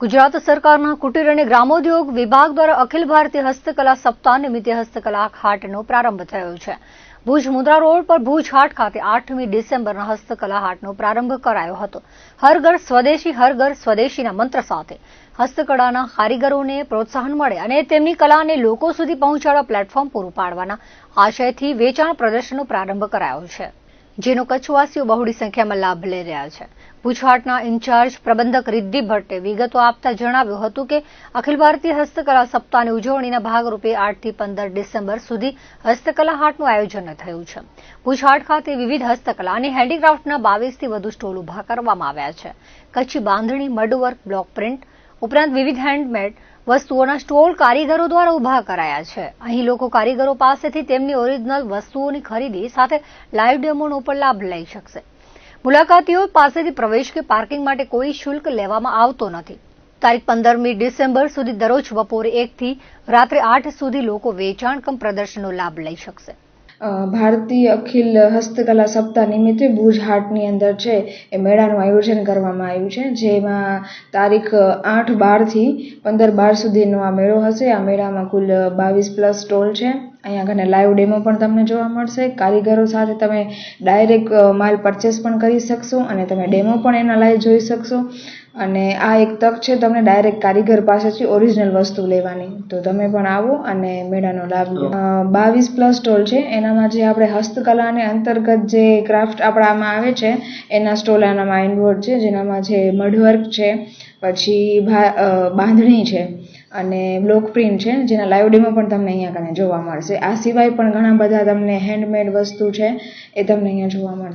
ગુજરાત સરકારના કુટીર અને ગ્રામોદ્યોગ વિભાગ દ્વારા અખિલ ભારતીય હસ્તકલા સપ્તાહ નિમિત્તે હસ્તકલા હાટનો પ્રારંભ થયો છે. ભુજ મુદ્રા રોડ પર ભુજ હાટ ખાતે આઠમી ડિસેમ્બરના હસ્તકલા હાટનો પ્રારંભ કરાયો હતો. હર ઘર સ્વદેશી, હર ઘર સ્વદેશીના મંત્ર સાથે. હસ્તકળાના કારીગરોને પ્રોત્સાહન મળે અને તેમની કલાને લોકો સુધી પહોંચાડવા પ્લેટફોર્મ પૂરું પાડવાના આશયથી વેચાણ પ્રદર્શનનો પ્રારંભ કરાયો છે. જેનો કચ્છવાસીઓ બહોળી સંખ્યામાં લાભ લઈ રહ્યા છે. ભુજહાટના ઇન્ચાર્જ પ્રબંધક રિદ્ધિ ભટ્ટે વિગતો આપતા જણાવ્યું હતું કે, અખિલ ભારતીય હસ્તકલા સપ્તાહની ઉજવણીના ભાગરૂપે આઠથી પંદર ડિસેમ્બર સુધી હસ્તકલા હાટનું આયોજન થયું છે. ભુજહાટ ખાતે વિવિધ હસ્તકલા અને હેન્ડીક્રાફ્ટના બાવીસથી વધુ સ્ટોલ ઊભા કરવામાં આવ્યા છે. Kutchi bandhani, mudwork, block print ઉપરાંત વિવિધ હેન્ડમેડ વસ્તુઓના સ્ટોલ કારીગરો દ્વારા ઊભા કરાયા છે. અહીં લોકો કારીગરો પાસેથી તેમની ઓરિજિનલ વસ્તુઓની ખરીદી સાથે લાઈવ ડેમોનો પણ લાભ લઈ શકશે. મુલાકાતીઓ પાસેથી પ્રવેશ કે પાર્કિંગ માટે કોઈ શુલ્ક લેવામાં આવતો નથી. તારીખ પંદરમી ડિસેમ્બર સુધી દરરોજ બપોરે એકથી રાત્રે આઠ સુધી લોકો વેચાણ કમ પ્રદર્શનનો લાભ લઈ શકશે. ભારતીય અખિલ હસ્તકલા સપ્તાહ નિમિત્તે ભુજ હાટની અંદર છે એ મેળાનું આયોજન કરવામાં આવ્યું છે, જેમાં તારીખ આઠ બારથી પંદર બાર સુધીનો આ મેળો હશે. આ મેળામાં કુલ બાવીસ પ્લસ સ્ટોલ છે. અહીંયા ઘણા લાઈવ ડેમો પણ તમને જોવા મળશે. કારીગરો સાથે તમે ડાયરેક્ટ માલ પરચેસ પણ કરી શકશો અને તમે ડેમો પણ એના લાઈવ જોઈ શકશો. અને આ એક તક છે તમને ડાયરેક્ટ કારીગર પાસેથી ઓરિજિનલ વસ્તુ લેવાની. તો તમે પણ આવો અને મેળાનો લાભ બાવીસ પ્લસ સ્ટોલ છે. એનામાં જે આપણે હસ્તકલા અને અંતર્ગત જે ક્રાફ્ટ આપણામાં આવે છે, એના સ્ટોલ એનામાં ઇન્વોલ્વ છે, જેનામાં જે મઢવર્ક છે, પછી બાંધણી છે અને બ્લોક પ્રિન્ટ છે, જેના લાઈવ ડેમો પણ તમને અહીંયા કને જોવા મળશે. આ સિવાય પણ ઘણા બધા તમને હેન્ડમેડ વસ્તુ છે, એ તમને અહીંયા જોવા મળશે.